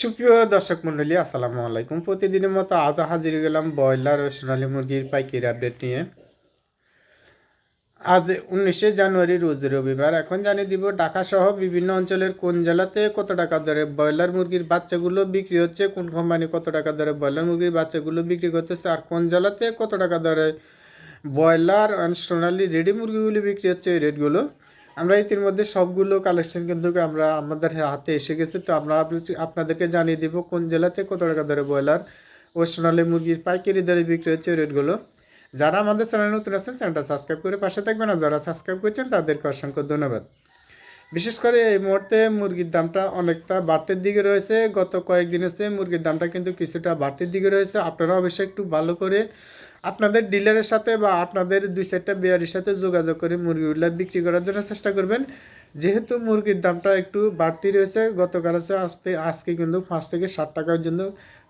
সুপ্রিয় দর্শক মণ্ডলী, আসসালামু আলাইকুম। প্রতিদিনের মতো আজ হাজির গেলাম ব্রয়লার ও সোনালী মুরগির পাইকারি আপডেট নিয়ে। আজ উনিশে জানুয়ারি, রোজ রবিবার। এখন জানিয়ে দিব ঢাকা সহ বিভিন্ন অঞ্চলের কোন জেলাতে কত টাকা দরে ব্রয়লার মুরগির বাচ্চাগুলো বিক্রি হচ্ছে, কোন কোম্পানি কত টাকা দরে ব্রয়লার মুরগির বাচ্চাগুলো বিক্রি করতেছে, আর কোন জেলাতে কত টাকা দরে ব্রয়লার অ্যান্ড সোনালি রেডি মুরগিগুলি বিক্রি হচ্ছে, এই রেটগুলো। আমরা ইতিমধ্যে সবগুলো কালেকশন কিন্তু আমরা আমাদের হাতে এসে গেছে। তো আমরা আপনাদেরকে জানিয়ে দিব কোন জেলাতে কত টাকা দরে ব্রয়লার ও মুরগির পাইকারি দরে বিক্রি হচ্ছে রেটগুলো। যারা আমাদের চ্যানেল নতুন আছেন, চ্যানেলটা সাবস্ক্রাইব করে পাশে থাকবেন আর যারা সাবস্ক্রাইব করছেন, তাদেরকে অসংখ্য ধন্যবাদ। বিশেষ করে এই মুহূর্তে মুরগির দামটা অনেকটা বাড়তির দিকে রয়েছে। গত কয়েকদিন হচ্ছে মুরগির দামটা কিন্তু কিছুটা বাড়তির দিকে রয়েছে। আপনারা অবশ্যই একটু ভালো করে আপনাদের ডিলারের সাথে বা আপনাদের দুই চারটা বেয়ারির সাথে যোগাযোগ করে মুরগিগুলো বিক্রি করার জন্য চেষ্টা করবেন। যেহেতু মুরগির দামটা একটু বাড়তি রয়েছে, গতকাল আছে আজকে আজকে কিন্তু পাঁচ থেকে ষাট টাকার জন্য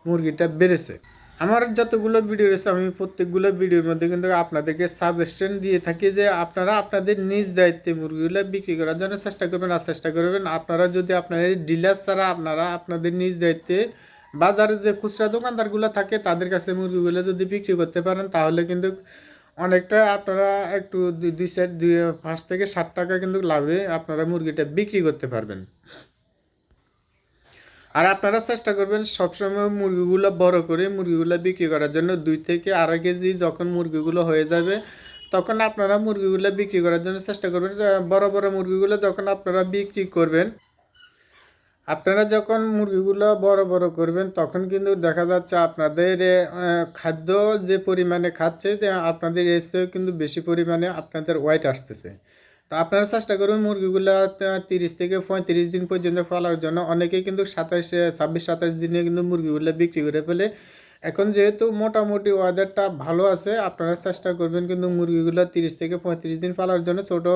মুরগিটা বেড়েছে। আমার যতগুলো ভিডিও রয়েছে, আমি প্রত্যেকগুলো ভিডিওর মধ্যে কিন্তু আপনাদেরকে সাজেশন দিয়ে থাকি যে আপনারা আপনাদের নিজ দায়িত্বে মুরগিগুলো বিক্রি করার জন্য চেষ্টা করবেন। আর চেষ্টা করবেন, আপনারা যদি আপনাদের ডিলার ছাড়া আপনারা আপনাদের নিজ দায়িত্বে বাজারে যে খুচরা দোকানদারগুলো থাকে, তাদের কাছে মুরগিগুলো যদি বিক্রি করতে পারেন, তাহলে কিন্তু অনেকটা আপনারা একটু দুই চার, দুই, পাঁচ থেকে ষাট টাকা কিন্তু লাভে আপনারা মুরগিটা বিক্রি করতে পারবেন। আর আপনারা চেষ্টা করবেন সবসময় মুরগিগুলো বড় করে মুরগিগুলো বিক্রি করার জন্য। দুই থেকে আড়াই কেজি যখন মুরগিগুলো হয়ে যাবে, তখন আপনারা মুরগিগুলো বিক্রি করার জন্য চেষ্টা করবেন। বড় বড় মুরগিগুলো যখন আপনারা বিক্রি করবেন আপনারা যখন মুরগিগুলো বড় বড় করবেন, তখন কিন্তু দেখা যাচ্ছে আপনাদের খাদ্য যে পরিমাণে খাচ্ছে আপনাদের এসেও কিন্তু বেশি পরিমাণে আপনাদের ওয়েট আসতেছে। তো আপনারা চেষ্টা করুন মুরগিগুলো তিরিশ থেকে পঁয়ত্রিশ দিন পর্যন্ত ফলার জন্য। অনেকেই কিন্তু সাতাশ, ছাব্বিশ, সাতাশ দিনে কিন্তু মুরগিগুলো বিক্রি করে ফেলে। এখন যেহেতু মোটামুটি ওয়েদারটা ভালো আছে, আপনারা চেষ্টা করবেন কিন্তু মুরগিগুলো তিরিশ থেকে পঁয়ত্রিশ দিন ফলার জন্য। ছোটো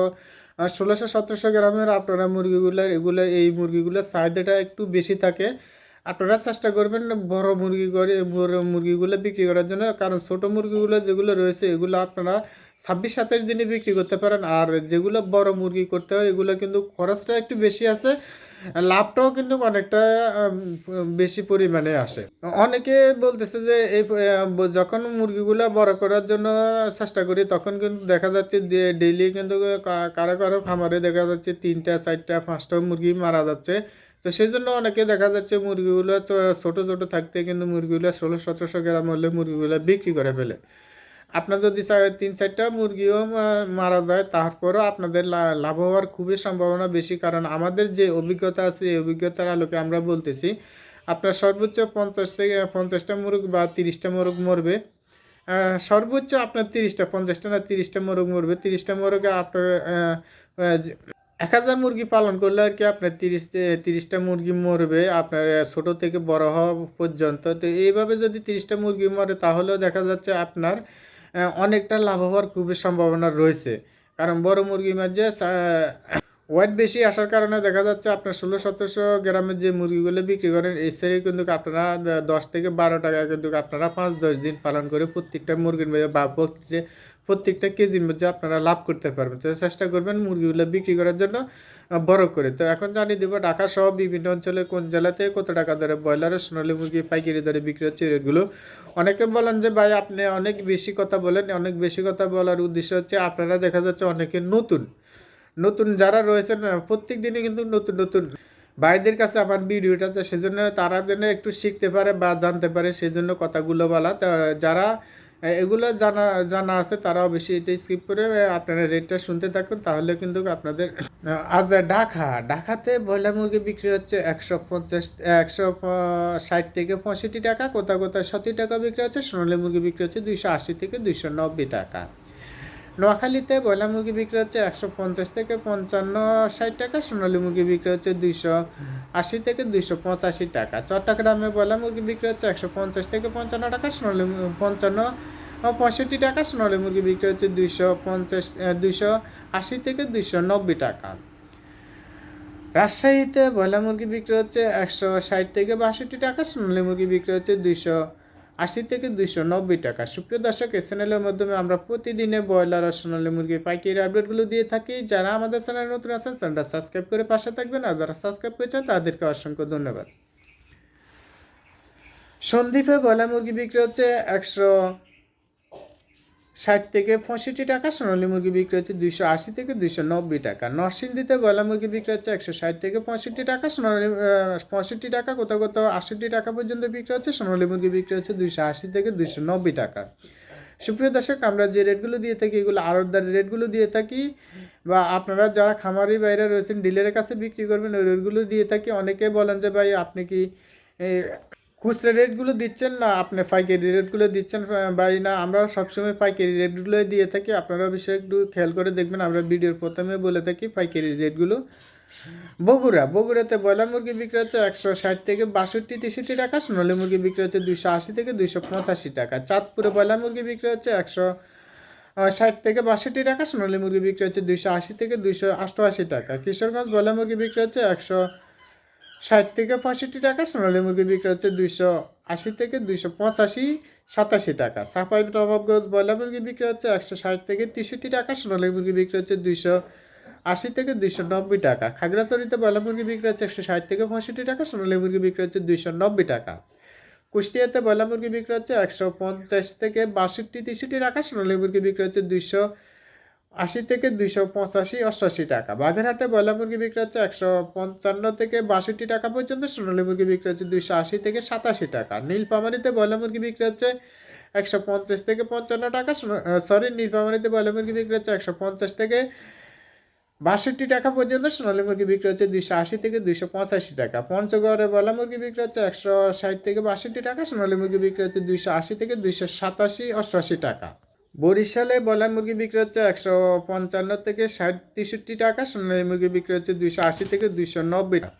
ষোলোশো সতেরোশো গ্রামের আপনারা মুরগিগুলোর এগুলো, এই মুরগিগুলোর চাহিদাটা একটু বেশি থাকে। আপনারা চেষ্টা করবেন বড় মুরগি করে মুরগিগুলো বিক্রি করার জন্য। কারণ ছোট মুরগিগুলো যেগুলো রয়েছে, এগুলো আপনারা ছাব্বিশ, সাতাশ দিনে বিক্রি করতে পারেন। আর যেগুলো বড় মুরগি করতে হয়, এগুলো কিন্তু খরচটা একটু বেশি আছে। লাভটাও কিন্তু অনেকটা বেশি পরিমাণে আসে। অনেকে বলতেছে যে এই যখন মুরগিগুলো বড় করার জন্য চেষ্টা করি, তখন কিন্তু দেখা যাচ্ছে ডেইলি কিন্তু কারও কারও খামারে দেখা যাচ্ছে তিনটা, চারটা, পাঁচটা মুরগি মারা যাচ্ছে। তো সেই জন্য অনেকে দেখা যাচ্ছে মুরগিগুলো ছোট ছোট থাকতে কিন্তু মুরগিগুলো ষোলো, সতেরোশো গ্রাম হলে মুরগিগুলো বিক্রি করে ফেলে। আপনার যদি তিন চারটা মুরগিও মারা যায়, তারপরও আপনাদের লাভ হওয়ার খুবই সম্ভাবনা বেশি। কারণ আমাদের যে অভিজ্ঞতা আছে, এই অভিজ্ঞতার আলোকে আমরা বলতেছি, আপনার সর্বোচ্চ পঞ্চাশ থেকে পঞ্চাশটা মুরগ বা তিরিশটা মোরগ মরবে। সর্বোচ্চ আপনার তিরিশটা, পঞ্চাশটা না তিরিশটা মোরগ মরবে। তিরিশটা মোরগে আপনার এক হাজার মুরগি পালন করলে আর কি আপনার তিরিশ তিরিশটা মুরগি মরবে আপনার ছোট থেকে বড় হওয়া পর্যন্ত। তো এইভাবে যদি তিরিশটা মুরগি মরে, তাহলেও দেখা যাচ্ছে আপনার অনেকটা লাভ হওয়ার খুবই সম্ভাবনা রয়েছে। কারণ বড় মুরগি মাঝে ওয়েট বেশি আসার কারণে দেখা যাচ্ছে আপনার ষোলো সতেরোশো গ্রামের যে মুরগিগুলো বিক্রি করেন, এই সেরে কিন্তু আপনারা দশ থেকে বারো টাকা কিন্তু আপনারা পাঁচ, দশ দিন পালন করে প্রত্যেকটা মুরগির মধ্যে বা প্রত্যেকটা কেজির মধ্যে আপনারা লাভ করতে পারবেন। তো চেষ্টা করবেন মুরগিগুলো বিক্রি করার জন্য। বড় করে। তো এখন জানিয়ে দিব ঢাকা সহ বিভিন্ন অঞ্চলে কোন জেলাতে কত টাকা দরে ব্রয়লারের সোনালী মুরগি পাইকারি দরে বিক্রি হচ্ছে রেটগুলো অনেকে বলেন যে, ভাই, আপনি অনেক বেশি কথা বলেন, অনেক বেশি কথা বলার উদ্দেশ্য হচ্ছে আপনারা দেখা যাচ্ছে অনেকে নতুন। নতুন যারা রয়েছেন প্রত্যেক দিনই কিন্তু নতুন নতুন। ভাইদের কাছে আমার ভিডিওটা তো সেজন্য তারা যেন একটু শিখতে পারে বা জানতে পারে, সেজন্য কথাগুলো বলা। তা যারা এগুলো জানা জানা আছে, তারাও বেশি এটা স্কিপ করে আপনারা রেটটা শুনতে থাকুন, তাহলে কিন্তু আপনাদের আজ ঢাকা, ঢাকাতে ব্রয়লার মুরগি বিক্রি হচ্ছে একশো পঞ্চাশ, একশো ষাট থেকে পঁয়ষট্টি টাকা, কোথাও কোথাও সত্তর টাকা বিক্রি হচ্ছে, সোনালী মুরগি বিক্রি হচ্ছে দুইশো আশি থেকে দুইশো নব্বই টাকা। নোয়াখালীতে ব্রয়লার মুরগি বিক্রি হচ্ছে একশো পঞ্চাশ থেকে পঞ্চান্ন ষাট টাকা, সোনালী মুরগি বিক্রি হচ্ছে দুইশো আশি থেকে দুইশো পঁচাশি টাকা। চট্টগ্রামে ব্রয়লার মুরগি বিক্রি হচ্ছে একশো পঞ্চাশ থেকে পঞ্চান্ন টাকা, সোনালী পঞ্চান্ন পঁয়ষট্টি টাকা, সোনালী মুরগি বিক্রি হচ্ছে দুইশো পঞ্চাশ দুইশো আশি থেকে দুইশো নব্বই টাকা। রাজশাহীতে ব্রয়লার মুরগি বিক্রি হচ্ছে একশো ষাট থেকে বাষট্টি টাকা, সোনালী মুরগি বিক্রি হচ্ছে দুইশো আশি থেকে দুইশো নব্বই টাকা। সুপ্রিয় দর্শক, এই চ্যানেলের মাধ্যমে আমরা প্রতিদিনে ব্রয়লার আর সোনালী মুরগির পাইকারি আপডেটগুলো দিয়ে থাকি। যারা আমাদের চ্যানেলে নতুন আছেন চ্যানেলটা সাবস্ক্রাইব করে পাশে থাকবেন আর যারা সাবস্ক্রাইব করেছেন, তাদেরকে অসংখ্য ধন্যবাদ। সন্দীপে ব্রয়লার মুরগি বিক্রি হচ্ছে একশো ষাট থেকে পঁয়ষট্টি টাকা, সোনালী মুরগি বিক্রি হচ্ছে দুইশো আশি থেকে দুইশো নব্বই টাকা। নরসিংদীতে ব্রয়লার মুরগি বিক্রি হচ্ছে একশো ষাট থেকে পঁয়ষট্টি টাকা, সোনালী পঁয়ষট্টি টাকা, কোথাও কোথাও আষট্টি টাকা পর্যন্ত বিক্রি হচ্ছে, সোনালী মুরগি বিক্রি হচ্ছে দুইশো আশি থেকে দুইশো নব্বই টাকা। সুপ্রিয় দর্শক, আমরা যে রেটগুলো দিয়ে থাকি, এগুলো আড়তদারি রেটগুলো দিয়ে থাকি, বা আপনারা যারা খামারি বাইরে রয়েছেন, ডিলারের কাছে বিক্রি করবেন, ওই রেটগুলো দিয়ে থাকি। অনেকে বলেন যে, ভাই, আপনি কি খুচরা রেটগুলো দিচ্ছেন না, আপনি পাইকারি রেটগুলো দিচ্ছেন ভাই না, আমরা সবসময় পাইকারি রেটগুলো দিয়ে থাকি। আপনারা বিষয়ে একটু খেয়াল করে দেখবেন, আমরা ভিডিওর প্রথমে বলে থাকি পাইকারি রেটগুলো বগুড়া, বগুড়াতে ব্রয়লার মুরগি বিক্রি হচ্ছে একশো ষাট থেকে বাষট্টি, তেষট্টি টাকা, সোনালী মুরগি বিক্রি হচ্ছে দুইশো আশি থেকে দুইশো পঁচাশি টাকা। চাঁদপুরে ব্রয়লার মুরগি বিক্রি হচ্ছে একশো ষাট থেকে বাষট্টি টাকা, সোনালী মুরগি বিক্রি হচ্ছে দুইশো আশি থেকে দুইশো অষ্টআশি টাকা। কিশোরগঞ্জ ব্রয়লার মুরগি বিক্রি হচ্ছে একশো ষাট থেকে পঁয়ষট্টি টাকা, সোনালী মুরগি বিক্রি হচ্ছে দুইশো আশি থেকে দুইশো পঁচাশি, সাতাশি টাকা। সাফাই নবাবগঞ্জ ব্রয়লার মুরগি বিক্রি হচ্ছে একশো ষাট থেকে তেষট্টি টাকা, সোনালী মুরগি বিক্রি হচ্ছে দুইশো আশি থেকে দুইশো নব্বই টাকা। খাগড়াছড়িতে ব্রয়লার মুরগি বিক্রি হচ্ছে একশো ষাট থেকে পঁয়ষট্টি টাকা, সোনালী মুরগি বিক্রি হচ্ছে দুইশো নব্বই টাকা। কুষ্টিয়াতে ব্রয়লার মুরগি বিক্রি হচ্ছে একশো পঞ্চাশ থেকে বাষট্টি, তেষট্টি টাকা, সোনালী মুরগি বিক্রি হচ্ছে দুইশো আশি থেকে দুইশো পঁচাশি, অষ্টআশি টাকা। বাগেরহাটে ব্রয়লার মুরগি বিক্রি হচ্ছে একশো পঞ্চান্ন থেকে বাষট্টি টাকা পর্যন্ত, সোনালী মুরগি বিক্রি হচ্ছে দুইশো আশি থেকে সাতাশি টাকা। নীলপামারিতে ব্রয়লার মুরগি বিক্রি হচ্ছে একশো পঞ্চাশ থেকে পঞ্চান্ন টাকা সরি নীলপামারিতে ব্রয়লার মুরগি বিক্রি হচ্ছে একশো পঞ্চাশ থেকে বাষট্টি টাকা পর্যন্ত, সোনালী মুরগি বিক্রি হচ্ছে দুইশো আশি থেকে দুইশো পঁচাশি টাকা। পঞ্চগড়ে ব্রয়লার মুরগি বিক্রি হচ্ছে একশো ষাট থেকে বাষট্টি টাকা, সোনালী মুরগি বিক্রি হচ্ছে দুইশো আশি থেকে দুইশো সাতাশি, অষ্টআশি টাকা। বরিশালে বলা মুরগি বিক্রি হচ্ছে একশো পঞ্চান্ন থেকে ষাট তেষট্টি টাকা, সোনালী মুরগি বিক্রি হচ্ছে দুইশো আশি থেকে দুইশো নব্বই টাকা।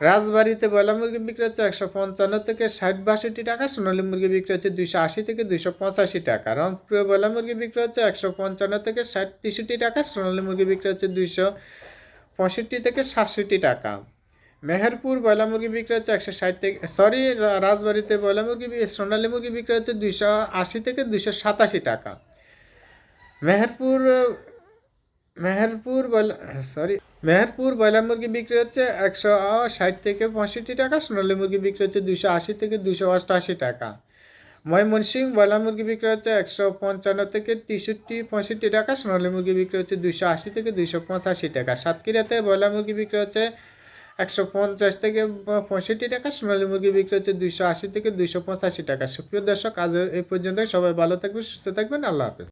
রাজবাড়িতে ব্রয়লার মুরগি বিক্রি হচ্ছে একশো পঞ্চান্ন থেকে ষাট বাষট্টি টাকা, সোনালী মুরগি বিক্রি হচ্ছে দুইশো আশি থেকে দুইশো পঁচাশি টাকা। রংপুরে ব্রয়লার মুরগি বিক্রি হচ্ছে একশো পঞ্চান্ন থেকে ষাট তেষট্টি টাকা, সোনালী মুরগি বিক্রি হচ্ছে দুইশো পঁয়ষট্টি থেকে সাতষট্টি টাকা। মেহেরপুর ব্রয়লার মুরগি বিক্রি হচ্ছে একশো ষাট থেকে সরি রাজবাড়িতে ব্রয়লার মুরগি সোনালী মুরগি বিক্রি হচ্ছে দুইশো আশি থেকে দুইশো সাতাশি টাকা। মেহেরপুর মেহেরপুর সরি। মেহেরপুর ব্রয়লার মুরগি বিক্রি হচ্ছে একশো ষাট থেকে পঁয়ষট্টি টাকা, সোনালী মুরগি বিক্রি হচ্ছে দুশো আশি থেকে দুশো অষ্টআশি টাকা। ময়মনসিং ব্রয়লার মুরগি বিক্রি হচ্ছে একশো পঞ্চান্ন থেকে তেষট্টি, পঁয়ষট্টি টাকা, সোনালী মুরগি বিক্রি হচ্ছে দুশো আশি থেকে দুশো পঁচাশি টাকা। সাতক্ষীরাতে ব্রয়লার মুরগি বিক্রি হচ্ছে একশো পঞ্চাশ থেকে পঁয়ষট্টি টাকা, সোনালী মুরগি বিক্রি হচ্ছে দুশো আশি থেকে দুশো পঁচাশি টাকা। সুপ্রিয় দর্শক, আজ এই পর্যন্ত সবাই ভালো থাকবেন, সুস্থ থাকবেন। আল্লাহ হাফেজ।